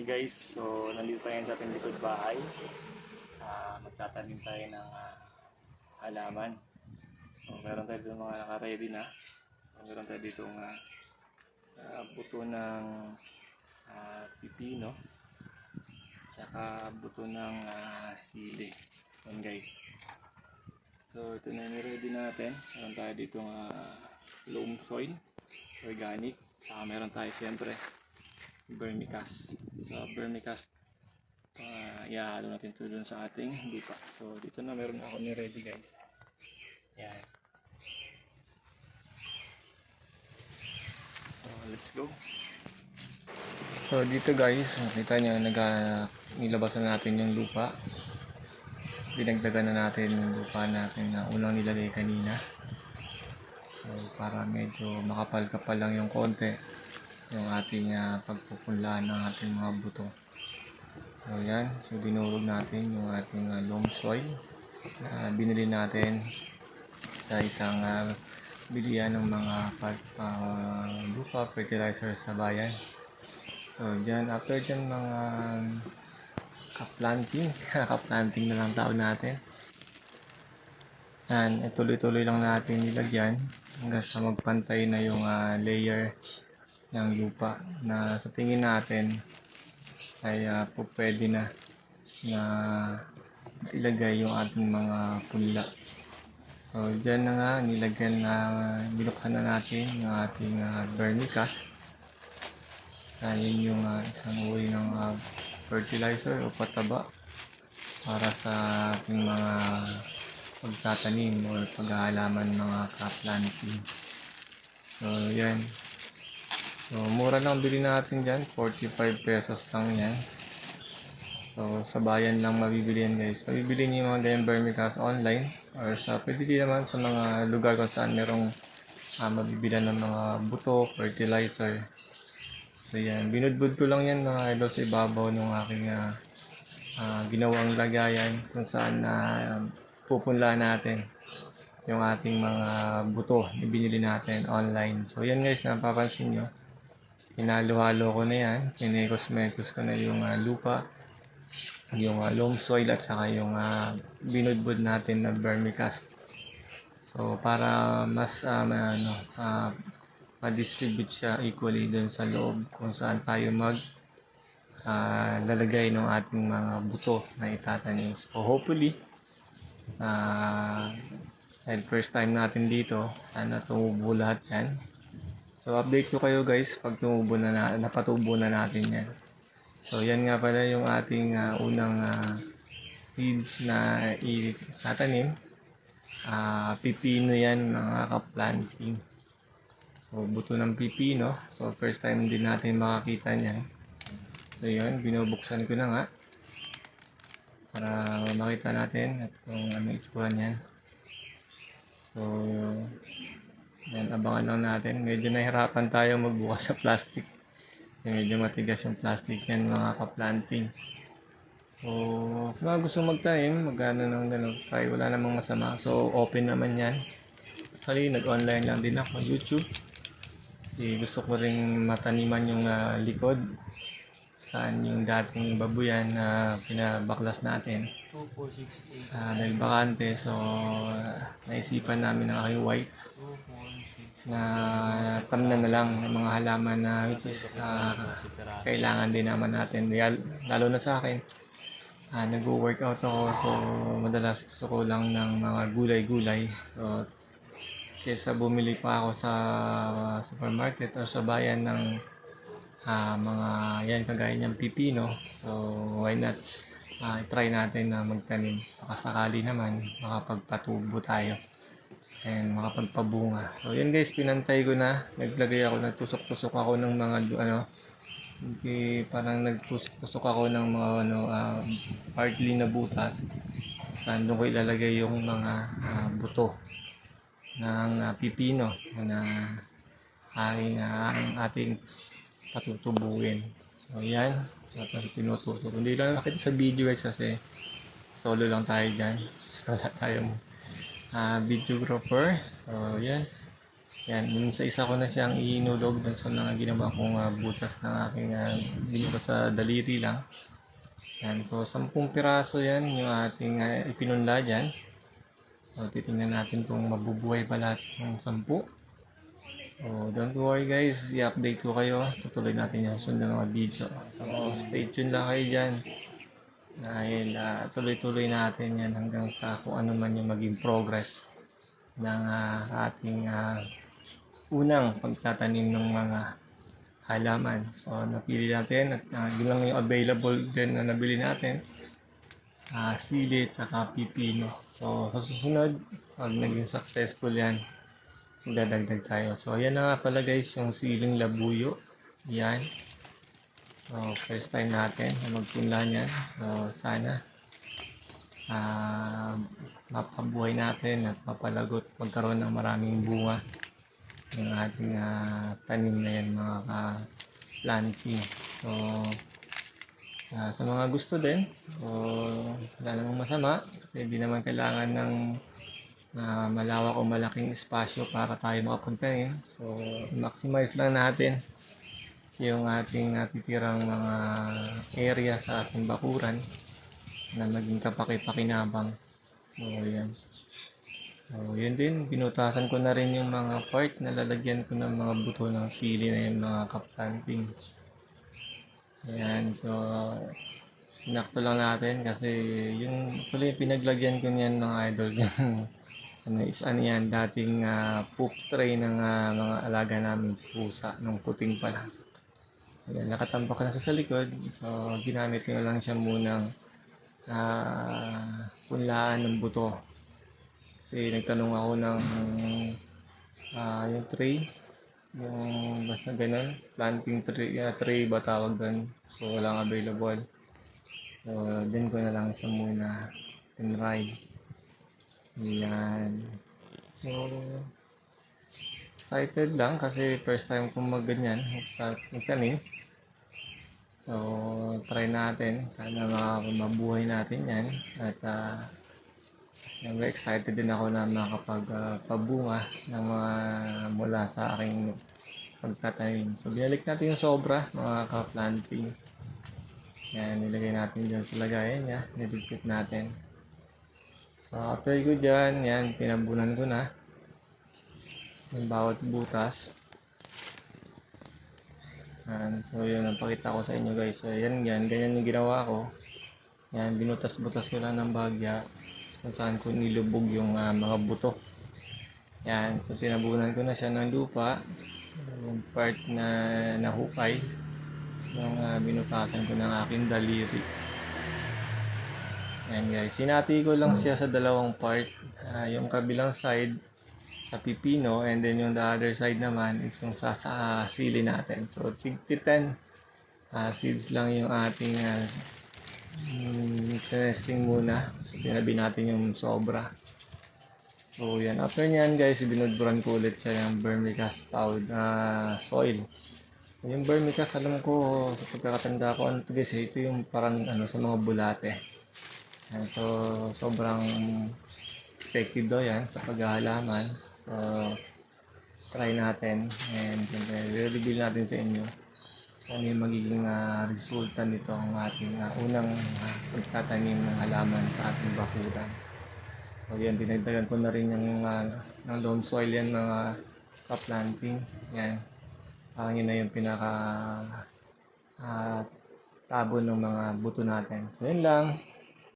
Hi guys, so nandito tayo sa ating likod bahay. Ah, magtatanim tayo ng ah, halaman. So meron tayo dito mga naka-ready na. So meron tayo dito nga ah, buto ng ah, pipino. Tsaka buto ng ah, sili. Yan guys. So ito na yung ready natin. Meron tayo dito nga loam soil, organic. Tsaka meron tayo siyempre vermicast. So, vermicast, uh, ihalo natin ito dun sa ating lupa. So, dito na meron ako ni ready guys. Yan. So, let's go. So, dito guys, nakita nyo, nag, nilabas na natin yung lupa. Dinagdagan na natin yung lupa natin na unang nilagay kanina. So, para medyo makapal-kapal lang yung konti yung ating uh, pagpupunlaan ng ating mga buto. So yan, so binurog natin yung ating uh, loam soil na binili natin sa isang uh, bilihan ng mga uh, lupa fertilizer sa bayan. So dyan, after dyan mga ka-planting, ka-planting na lang tawag natin. Yan, ituloy-tuloy lang natin nilagyan hanggang sa magpantay na yung uh, layer ng lupa na sa tingin natin ay uh, po pwede na na ilagay yung ating mga punla. So, dyan na nga, nilagyan na, binuksan na natin yung ating uh, vermicast. Uh, yun yung uh, isang uri ng uh, fertilizer o pataba para sa ating mga pagtatanim o paghahalaman mga ka-planting. So, yan. So, mura lang bili natin dyan. 45 pesos lang yan. So, sa bayan lang mabibili yan guys. Mabibili niyo yung mga ganyan vermicast online. Or sa, pwede din naman sa mga lugar kung saan merong uh, mabibilan ng mga buto, fertilizer. So, yan. Binudbud ko lang yan mga idol sa ibabaw ng aking uh, uh, ginawang lagayan kung saan na uh, pupunla natin yung ating mga buto na binili natin online. So, yan guys, napapansin nyo Hinalo-halo ko na yan. Kinikos-mekos ko na yung uh, lupa, yung uh, loam soil at saka yung uh, binudbud natin na vermicast. So para mas um, ano, uh, ma-distribute siya equally dun sa loob kung saan tayo mag uh, lalagay ng ating mga buto na itatanim. So hopefully, uh, dahil first time natin dito, sana tumubo lahat yan. So update ko kayo guys pag tumubo na, na napatubo na natin yan. So yan nga pala yung ating uh, unang uh, seeds na itatanim. Uh, pipino yan mga ka-planting. So buto ng pipino. So first time din natin makakita niyan. So yun, binubuksan ko na nga. Para makita natin at kung ano itsura niyan. So yan, abangan lang natin. Medyo nahirapan tayo magbukas sa plastic. Kasi medyo matigas yung plastic yan mga ka-planting. So, sa mga gusto magtanim, magano nang gano'n, try, wala namang masama. So, open naman yan. Actually, nag-online lang din ako, YouTube. Kasi gusto ko rin mataniman yung uh, likod. Saan yung dating babuyan na pinabaklas natin. 2468. Uh, dahil bakante, so uh, naisipan namin ng aking wife na tamnan na lang ng mga halaman na which is uh, kailangan din naman natin. Lalo na sa akin, uh, nag-workout ako so madalas gusto ko lang ng mga gulay-gulay. So, kesa bumili pa ako sa uh, supermarket o sa bayan ng uh, mga yan kagaya niyang pipino. So, why not uh, try natin na magtanim. Baka sakali naman makapagpatubo tayo and makapagpabunga. So yan guys, pinantay ko na. Naglagay ako, nagtusok-tusok ako ng mga ano, okay, parang nagtusok-tusok ako ng mga ano, uh, partly na butas. Saan doon ko ilalagay yung mga uh, buto ng uh, pipino na aking uh, ating patutubuin. So yan, so tinutusok. Hindi lang nakita sa video guys kasi solo lang tayo dyan. Wala tayong uh, videographer. So, yan. Yan, yung sa isa ko na siyang inulog dun sa mga ginawa kong ah, butas ng aking uh, ko sa daliri lang. Yan, so 10 piraso yan yung ating ah, ipinunla dyan. So, titingnan natin kung mabubuhay pa lahat ng 10. So, don't worry guys, i-update ko kayo. Tutuloy natin yung sunod na mga video. So, stay tuned lang kayo dyan. Dahil ah, tuloy-tuloy natin yan hanggang sa kung ano man yung maging progress ng ah, ating ah, unang pagtatanim ng mga halaman. So, napili natin at uh, yun lang yung available din na nabili natin. Uh, silit saka pipino. So, sa susunod, pag naging successful yan, dadagdag tayo. So, ayan na nga pala guys, yung siling labuyo. Yan. So, first time natin na magpunla niyan. So, sana ah mapabuhay natin at mapalagot magkaroon ng maraming bunga ng ating ah, tanim na yan mga ka-planting. So, ah, sa mga gusto din, so, wala namang masama kasi hindi naman kailangan ng ah, malawak o malaking espasyo para tayo makapuntahin. So, maximize lang natin yung ating natitirang mga area sa ating bakuran na maging kapaki-pakinabang. So, yan. So, yun din, binutasan ko na rin yung mga part na lalagyan ko ng mga buto ng sili na yung mga kaplanting. Ayan, so sinakto lang natin kasi yung tuloy pinaglagyan ko niyan mga idol yung ano is ano yan dating ah, poop tray ng ah, mga alaga namin pusa nung puting pa lang. Ayan, nakatambak na siya sa likod so ginamit ko na lang siya munang ah, punlaan ng buto kasi nagtanong ako ng ah, yung tray, yung basta ganun, planting tray, ah, tray ba tawag doon. So walang available. So din ko na lang siya muna tinry. Yan. So excited lang kasi first time kong magganyan, magtanim. So try natin, sana mabuhay natin yan at ah, Siyempre, excited din ako na makapagpabunga ng mga mula sa aking pagtatanim. So, binalik natin yung sobra, mga ka-planting. Yan, nilagay natin dyan sa lagayan niya. Niligpit natin. So, after ko dyan, yan, pinabunan ko na. Yung bawat butas. Yan, so, yun, ang pakita ko sa inyo guys. So, yan, yan, ganyan yung ginawa ko. Yan, binutas-butas ko lang ng bagya kung saan ko nilubog yung ah, mga buto. Yan, so tinabunan ko na siya ng lupa. Yung part na nahukay yung ah, binutasan ko ng aking daliri. Yan guys, sinati ko lang siya sa dalawang part. Ah, yung kabilang side sa pipino and then yung the other side naman is yung sa, sa sili natin. So, tig 10 ah, seeds lang yung ating Hmm, testing muna. So, tinabi natin yung sobra. So, yan. After nyan, guys, binudburan ko ulit siya yung vermicast powder, ah, soil. Yung vermicast, alam ko, sa pagkakatanda ko, ano guys, eh, ito yung parang ano, sa mga bulate. Yan, so, sobrang effective daw yan sa paghahalaman. So, try natin. And, siyempre, reveal natin sa inyo ano yung magiging ah, resulta nito ang ating ah, unang ah, pagtatanim ng halaman sa ating bakuran. So yan, dinagdagan ko na rin yung uh, ng loam soil yan mga ka-planting. Yan. Parang yun na yung pinaka ah, tabo ng mga buto natin. So yun lang.